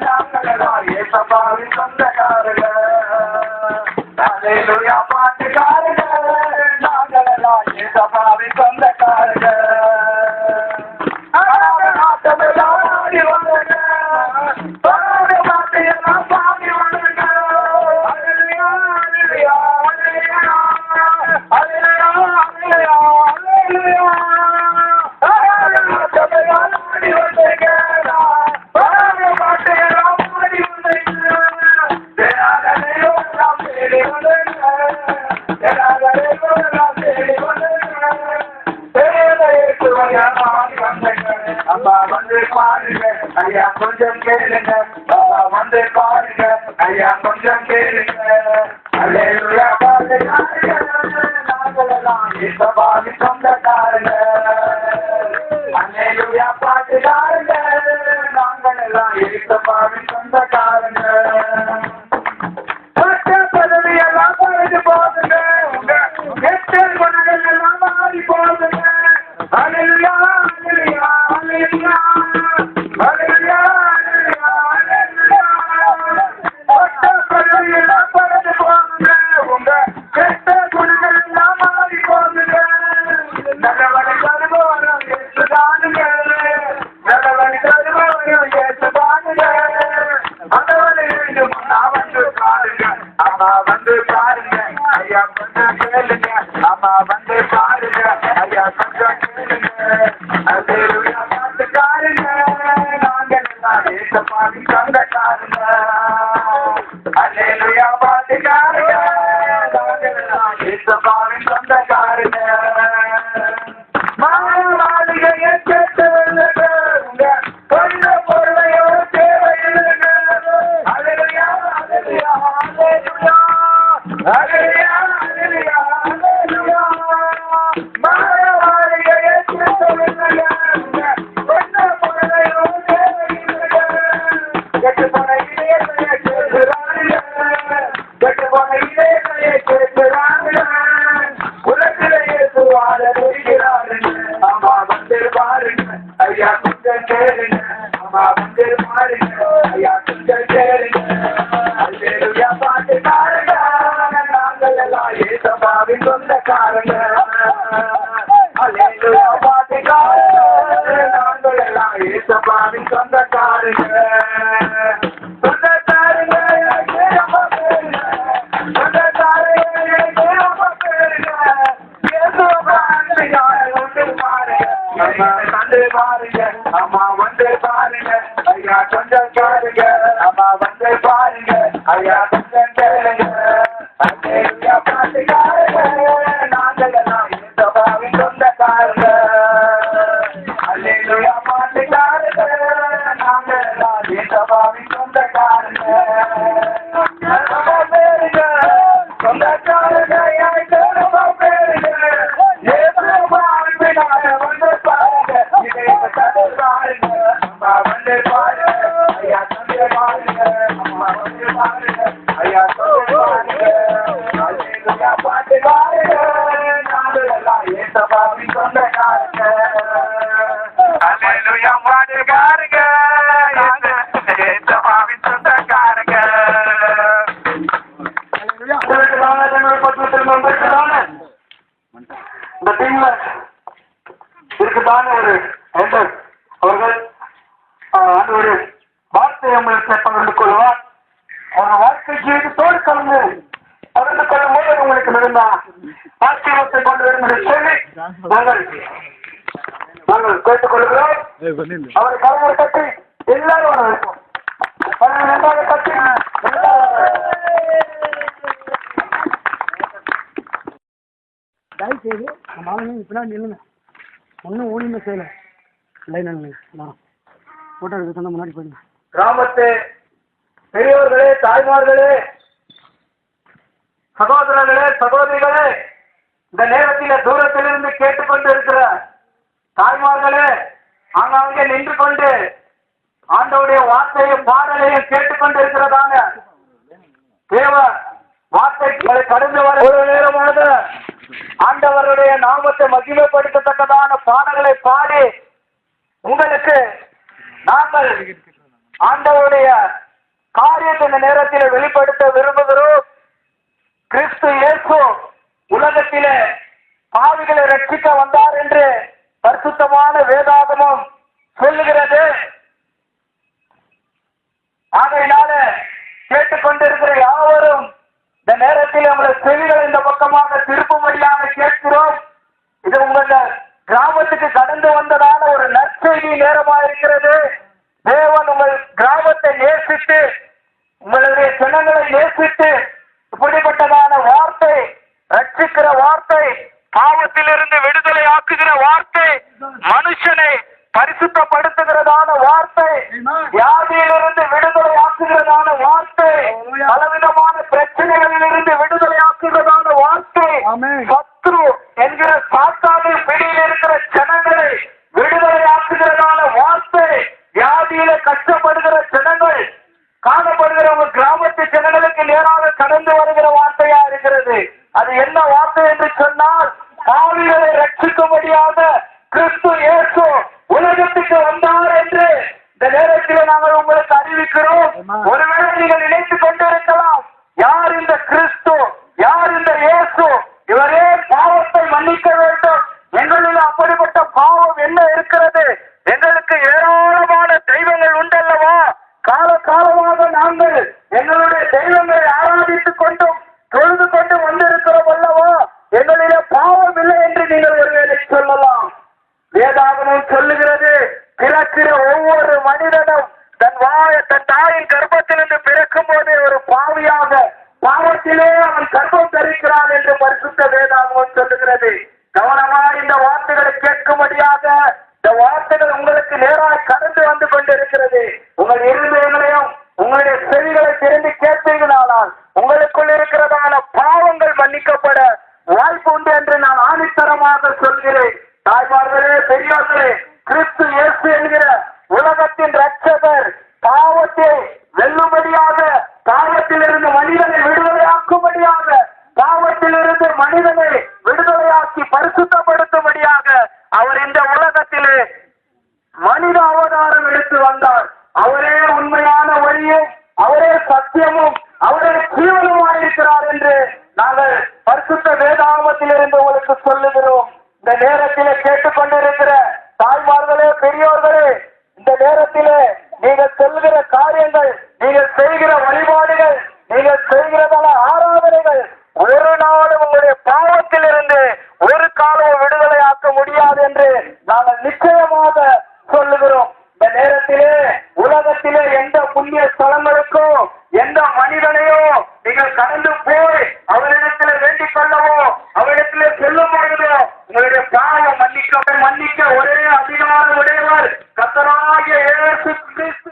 நாங்களெல்லாம் ஏசப்பாவின் சொந்தக்காரங்க கேளுங்க. அம்மா வந்து பாருங்க. ஐயா கொஞ்சம் கேளுங்க. அல்லேலூயா பாருங்க. நாங்களெல்லாம் இசபாவி சொந்தக்காரங்க. அல்லேலூயா பாட்டுக்காரங்க அம்மா வந்து பாருங்க. ஐயா கொஞ்சம் கேளுங்க. அம்மா வந்து பாருங்க. ஐயா கொஞ்சம் கேளுங்க. அல்லேலூயா பாட்டுக்காருங்க நாங்கள் எல்லாம் ஏசப்பாவி சொந்தக்காருங்க. அல்லேலூயா அல்லே அல்லேலூயா அல்லேலூயா எல்லாம் சொந்தக்காரங்க அல்லேலூயா பாட்டுக்காரங்க நாங்கள் எல்லாம் ஏசப்பாவின் சொந்தக்காரங்க சொந்தக்காரங்க ஏசப்பா பாருங்க அம்மா வந்து சொந்தக்காரங்க டீம்ல இருக்குதான ஒரு எல்டர் அவர்கள் அந்த ஒரு வார்த்தை உங்களுக்கு பகிர்ந்து கொள்வார். அவர் வாழ்க்கை ஜீவிதத்தோடு கலந்து பகிர்ந்து கொள்ளும் போது உங்களுக்கு மிகுந்த ஆசீர்வாதத்தை கொண்டு வரும் என்று சொல்லி நாங்கள் நாங்கள் கேட்டுக்கொள்கிறோம். அவரை கலந்து கட்டி எல்லாரும் வர வைப்போம் கலந்து நன்றாக கட்டி எல்லாரும் வர வைப்போம். தயவு செய்து நம்ம ஆளுங்க பின்னாடி நில்லுங்க. ஒன்றும் ஒன்றுமே செய்யலை. லைன் நில்லுங்க நான் ஃபோட்டோ எடுக்க சொன்ன முன்னாடி போயிடுங்க. கிராமத்து பெரியவர்களே தாய்மார்களே சகோதரர்களே சகோதரிகளே இந்த நேரத்தில் தூரத்திலிருந்து கேட்டுக்கொண்டு இருக்கிற தாய்மார்களே ஆங்காங்கே நின்று கொண்டு ஆண்டவுடைய வார்த்தையும் பாடலையும் கேட்டுக்கொண்டு இருக்கிறதாங்க தேவ வார்த்தைகளை கடந்து வர ஒரு நேரமாக ஆண்டவருடைய நாமத்தை மகிமைப்படுத்தத்தக்கதான பாடல்களை பாடி உங்களுக்கு நாங்கள் ஆண்டவருடைய காரியத்தை இந்த நேரத்தில் வெளிப்படுத்த விரும்புகிறோம். கிறிஸ்து இயேசு உலகத்திலே பாவிகளை ரட்சிக்க வந்தார் என்று பரிசுத்தமான வேதாகமும் சொல்லுகிறது ஆகையினால கேட்டுக்கொண்டிருக்கிற யாவரும் இந்த நேரத்தில் உங்களை செவிகள் இந்த பக்கமாக திருப்பும்படியாக கேட்கிறோம் இது உங்கள் கிராமத்துக்கு கடந்து வந்ததான ஒரு நற்செய்தி நேரமா இருக்கிறது. தேவன் உங்கள் கிராமத்தை நேசித்து உங்களுடைய ஜனங்களை நேசித்து இப்படிப்பட்டதான வார்த்தை ரட்சிக்கிற வார்த்தை பாவத்திலிருந்து விடுதலை ஆக்குகிற வார்த்தை மனுஷனை பரிசுத்தப்படுத்துகிறதான வார்த்தை. வியாதியிலிருந்து விடுதலை ஆக்குகிறதான வார்த்தை பலவிதமான பிரச்சனைகளிலிருந்து விடுதலை ஆக்குகிறதான வார்த்தை. சத்ரு என்கிற சாத்தானின் பிடியில் இருக்கிற ஜனங்களை விடுதலை ஆக்குகிறதான வார்த்தை வியாதியில கஷ்டப்படுகிற ஜனங்கள் காணப்படுகிற உங்க கிராமத்து ஜனங்களுக்கு நேராக கடந்து வருகிற வார்த்தையா இருக்கிறது அது என்ன வார்த்தை என்று சொன்னால் பாவிகளை ரட்சிக்கும்படியாக கிறிஸ்து இயேசு உலகத்துக்கு வந்தார் என்று இந்த நேரத்தில் நாங்கள் உங்களுக்கு அறிவிக்கிறோம் ஒருவேளை நீங்கள் நினைத்துக் கொண்டிருக்கலாம் யார் இந்த கிறிஸ்து யார் இந்த இயேசு இவரே பாவத்தை மன்னிக்க வேண்டும் எங்களில் அப்படிப்பட்ட பாவம் என்ன இருக்கிறது எங்களுக்கு ஏராளமான தெய்வங்கள் உண்டல்லவா கால காலமாக நாங்கள் எங்களுடைய தெய்வங்களை ஆராதித்துக் கொண்டும் தொழுது கொண்டு வந்திருக்கிறோம் அல்லவா? எங்களிலே பாவம் இல்லை என்று நீங்கள் ஒருவேளை சொல்லலாம். வேதாகமும் சொல்லுகிறது பிறக்கிற ஒவ்வொரு மனிதனும் தன் வாய தன் தாயின் கர்ப்பத்திலிருந்து பிறக்கும் போதே ஒரு பாவியாக பாவத்திலே அவன் கர்ப்பம் தரிக்கிறான் என்று பரிசுத்த வேதாகமம் சொல்லுகிறது கவனமா இந்த வார்த்தைகளை கேட்கும்படியாக இந்த வார்த்தைகள் உங்களுக்கு நேராக கடந்து வந்து கொண்டிருக்கிறது உங்கள் இருதயங்களையும் உங்களுடைய செவிகளை திறந்து கேட்பீங்களானால் உங்களுக்குள் இருக்கிறதான பாவங்கள் மன்னிக்கப்பட வாய்ப்பு உண்டு என்று நான் ஆணித்தரமாக சொல்கிறேன் தாய்மார்களே பெரியோர்களே கிறிஸ்து இயேசு என்கிற உலகத்தின் ரட்சகர் பாவத்தை வெல்லும்படியாக பாவத்திலிருந்து மனிதனை விடுதலையாக்கும்படியாக பாவத்திலிருந்து மனிதனை விடுதலையாக்கி பரிசுத்தப்படுத்தும்படியாக அவர் இந்த உலகத்திலே மனித அவதாரம் எடுத்து வந்தார். அவரே உண்மையான வழியும் அவரே சத்தியமும் அவரே ஜீவனுமாயிருக்கிறார் என்று நாங்கள் பரிசுத்த வேதாகமத்திலிருந்து உங்களுக்கு சொல்லுகிறோம். இந்த நேரத்திலே கேட்டுக்கொண்டிருக்கிறோம் தாய்மார்களே பெரியோர்களே இந்த நேரத்திலே நீங்கள் சொல்கிற காரியங்கள் நீங்கள் செய்கிற வழிபாடுகள் நீங்கள் செய்கிறதான ஆராதனைகள் ஒரு நாளும் உங்களுடைய பாவத்திலிருந்து ஒரு காலம் விடுதலையாக்க முடியாது என்று நாங்கள் நிச்சயமாக சொல்லுகிறோம். இந்த நேரத்திலே உலகத்திலே எந்த புண்ணிய ஸ்தலங்களுக்கும்